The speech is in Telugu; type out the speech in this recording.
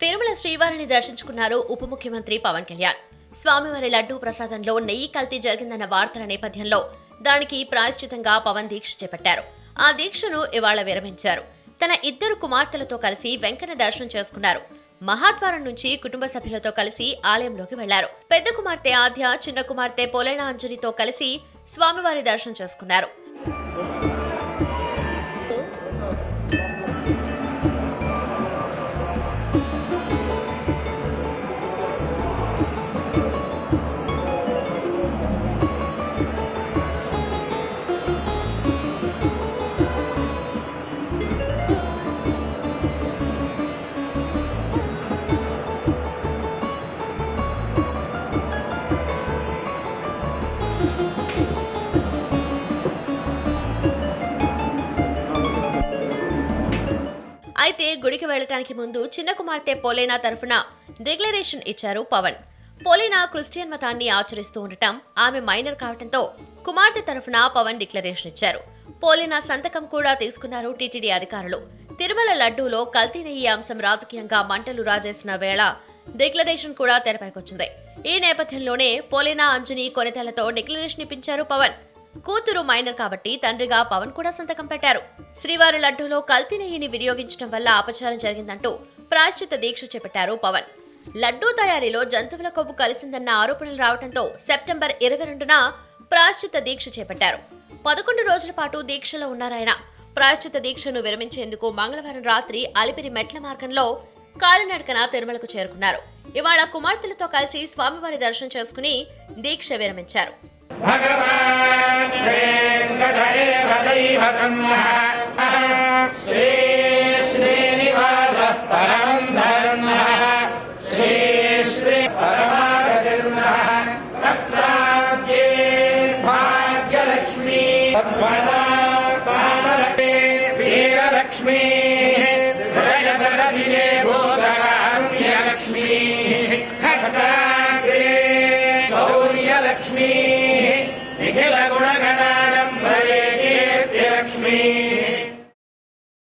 తిరుమల శ్రీవారిని దర్శించుకున్నారు ఉప ముఖ్యమంత్రి పవన్ కళ్యాణ్. స్వామివారి లడ్డూ ప్రసాదంలో నెయ్యి కల్తీ జరిగిందన్న వార్తల నేపథ్యంలో దానికి ప్రాయశ్చితంగా పవన్ దీక్ష చేపట్టారు. ఆ దీక్షను ఇవాళ విరమించారు. తన ఇద్దరు కుమార్తెలతో కలిసి వెంకన్న దర్శనం చేసుకున్నారు. మహాద్వారం నుంచి కుటుంబ సభ్యులతో కలిసి ఆలయంలోకి వెళ్ళారు. పెద్ద కుమార్తె ఆద్య చిన్న కుమార్తె పోలైన అంజలితో కలిసి స్వామివారి దర్శనం చేసుకున్నారు. అయితే గుడికి వెళ్ళటానికి ముందు చిన్న కుమార్తె పోలేనా తరఫున డిక్లరేషన్ ఇచ్చారు పవన్. పోలేనా క్రిస్టియన్ మతాన్ని ఆచరిస్తూ ఉండటం ఆమె మైనర్ కావటంతో కుమార్తె తరఫున పవన్ డిక్లరేషన్ ఇచ్చారు. పోలేనా సంతకం కూడా తీసుకున్నారు టీటీడీ అధికారులు. తిరుమల లడ్డూలో కల్తీ నెయ్యి అంశం రాజకీయంగా మంటలు రాజేసిన వేళ డిక్లరేషన్ కూడా తెరపైకొచ్చింది. ఈ నేపథ్యంలోనే పోలేనా అంజని కొనితలతో డిక్లరేషన్ ఇప్పించారు పవన్. కూతురు మైనర్ కాబట్టి తండ్రిగా పవన్ కూడా సంతకం పెట్టారు. శ్రీవారి లడ్డూలో కల్తీ నెయ్యిని వినియోగించడం వల్ల అపచారం జరిగిందంటూ ప్రాశ్చిత దీక్ష చేపట్టారు పవన్. లడ్డూ తయారీలో జంతువుల కొవ్వు కలిసిందన్న ఆరోపణలు రావడంతో సెప్టెంబర్ ఇరవై రెండున ప్రాశ్చిత దీక్ష చేపట్టారు. పదకొండు రోజుల పాటు దీక్షలో ఉన్నారాయన ప్రాశ్చిత దీక్షను విరమించేందుకు మంగళవారం రాత్రి అలిపిరి మెట్ల మార్గంలో కాలినడకన తిరుమలకు చేరుకున్నారు. ఇవాళ కుమార్తెలతో కలిసి స్వామివారి దర్శనం చేసుకుని దీక్ష విరమించారు. भगवान् वेङ्कटेव दैवतम् श्री श्रीनिवासः परमम् धर्मः श्री श्री परमागतिर्मः तत्राद्ये भाग्यलक्ष्मी कामलक्ष्मी वीरलक्ष्मी हृदयदरधिरे भूतकारुण्यलक्ष्मीः खट्टाग्रे शौर्यलक्ष्मी నిఖిల గుణగణాడంబరే కీర్తి లక్ష్మీ